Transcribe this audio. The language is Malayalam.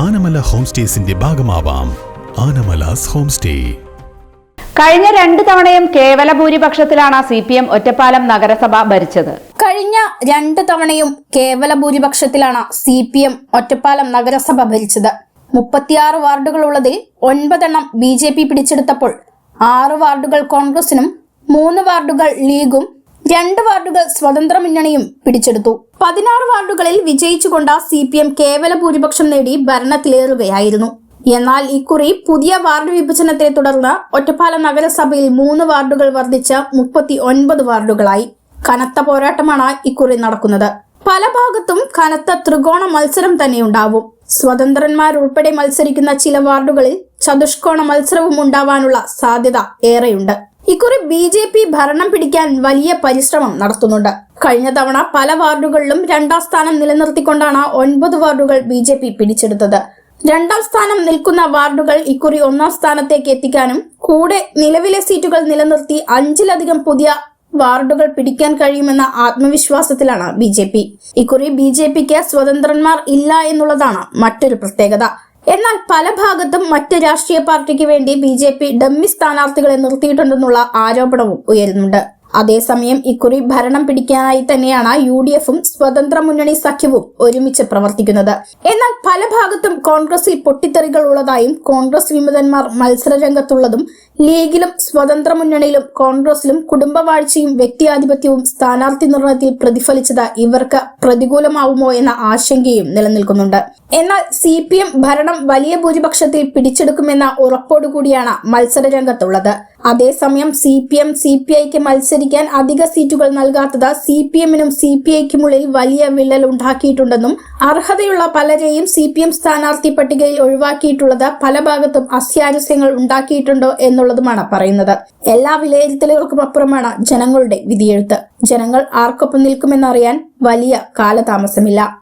ആനമല ഹോം സ്റ്റേസിന്റെ ഭാഗമാവാം ആനമലാസ് ഹോം സ്റ്റേ കഴിഞ്ഞ രണ്ട് തവണയും കേവല ഭൂരിപക്ഷത്തിലാണ് സി പി എം ഒറ്റപ്പാലം നഗരസഭ ഭരിച്ചത്. കഴിഞ്ഞ രണ്ട് തവണയും കേവല ഭൂരിപക്ഷത്തിലാണ് സി പി എം ഒറ്റപ്പാലം നഗരസഭ ഭരിച്ചത്. മുപ്പത്തിയാറ് വാർഡുകളുള്ളതിൽ ഒൻപതെണ്ണം ബി ജെ പി പിടിച്ചെടുത്തപ്പോൾ ആറ് വാർഡുകൾ കോൺഗ്രസിനും മൂന്ന് വാർഡുകൾ ലീഗും രണ്ട് വാർഡുകൾ സ്വതന്ത്ര മുന്നണിയും പിടിച്ചെടുത്തു. പതിനാറ് വാർഡുകളിൽ വിജയിച്ചുകൊണ്ട് സി പി എം കേവല ഭൂരിപക്ഷം നേടി ഭരണത്തിലേറുകയായിരുന്നു. എന്നാൽ ഇക്കുറി പുതിയ വാർഡ് വിഭജനത്തെ തുടർന്ന് ഒറ്റപ്പാലം നഗരസഭയിൽ മൂന്ന് വാർഡുകൾ വർദ്ധിച്ച് മുപ്പത്തി ഒൻപത് വാർഡുകളായി. കനത്ത പോരാട്ടമാണ് ഇക്കുറി നടക്കുന്നത്. പല ഭാഗത്തും കനത്ത ത്രികോണ മത്സരം തന്നെയുണ്ടാവും. സ്വതന്ത്രന്മാരുൾപ്പെടെ മത്സരിക്കുന്ന ചില വാർഡുകളിൽ ചതുഷ്കോണ മത്സരവും ഉണ്ടാവാനുള്ള സാധ്യത ഏറെയുണ്ട്. ഇക്കുറി ബി ജെ പി ഭരണം പിടിക്കാൻ വലിയ പരിശ്രമം നടത്തുന്നുണ്ട്. കഴിഞ്ഞ തവണ പല വാർഡുകളിലും രണ്ടാം സ്ഥാനം നിലനിർത്തിക്കൊണ്ടാണ് ഒൻപത് വാർഡുകൾ ബി ജെ പി പിടിച്ചെടുത്തത്. രണ്ടാം സ്ഥാനം നിൽക്കുന്ന വാർഡുകൾ ഇക്കുറി ഒന്നാം സ്ഥാനത്തേക്ക് എത്തിക്കാനും കൂടെ നിലവിലെ സീറ്റുകൾ നിലനിർത്തി അഞ്ചിലധികം പുതിയ വാർഡുകൾ പിടിക്കാൻ കഴിയുമെന്ന ആത്മവിശ്വാസത്തിലാണ് ബി ജെ പി. ഇക്കുറി ബി ജെ പിക്ക് സ്വതന്ത്രന്മാർ ഇല്ല എന്നുള്ളതാണ് മറ്റൊരു പ്രത്യേകത. എന്നാൽ പല ഭാഗത്തും മറ്റ് രാഷ്ട്രീയ പാർട്ടിക്ക് വേണ്ടി ബി ജെ പി ഡമ്മി സ്ഥാനാർത്ഥികളെ നിർത്തിയിട്ടുണ്ടെന്നുള്ള ആരോപണവും ഉയരുന്നുണ്ട്. അതേസമയം ഇക്കുറി ഭരണം പിടിക്കാനായി തന്നെയാണ് യു ഡി എഫും സ്വതന്ത്ര മുന്നണി സഖ്യവും ഒരുമിച്ച് പ്രവർത്തിക്കുന്നത്. എന്നാൽ പല ഭാഗത്തും കോൺഗ്രസിൽ പൊട്ടിത്തെറികൾ ഉള്ളതായും കോൺഗ്രസ് വിമതന്മാർ മത്സരരംഗത്തുള്ളതും ലീഗിലും സ്വതന്ത്ര മുന്നണിയിലും കോൺഗ്രസിലും കുടുംബവാഴ്ചയും വ്യക്തിയാധിപത്യവും സ്ഥാനാർത്ഥി നിർണയത്തിൽ പ്രതിഫലിച്ചത് ഇവർക്ക് പ്രതികൂലമാവുമോ എന്ന ആശങ്കയും നിലനിൽക്കുന്നുണ്ട്. എന്നാൽ സി പി എം ഭരണം വലിയ ഭൂരിപക്ഷത്തിൽ പിടിച്ചെടുക്കുമെന്ന ഉറപ്പോടുകൂടിയാണ് മത്സരരംഗത്തുള്ളത്. അതേസമയം C P M C P ഐക്ക് മത്സരിക്കാൻ അധിക സീറ്റുകൾ നൽകാത്തത് സി പി എമ്മിനും സി പി ഐക്കുമുള്ളിൽ വലിയ വിള്ളൽ ഉണ്ടാക്കിയിട്ടുണ്ടെന്നും അർഹതയുള്ള പലരെയും സി പി എം സ്ഥാനാർത്ഥി പട്ടികയിൽ ഒഴിവാക്കിയിട്ടുള്ളത് പല ഭാഗത്തും അസ്യാരസ്യങ്ങൾ ഉണ്ടാക്കിയിട്ടുണ്ടോ എന്നുള്ളതുമാണ് പറയുന്നത്. എല്ലാ വിലയിരുത്തലുകൾക്കും അപ്പുറമാണ് ജനങ്ങളുടെ വിധിയെഴുത്ത്. ജനങ്ങൾ ആർക്കൊപ്പം നിൽക്കുമെന്നറിയാൻ വലിയ കാലതാമസമില്ല.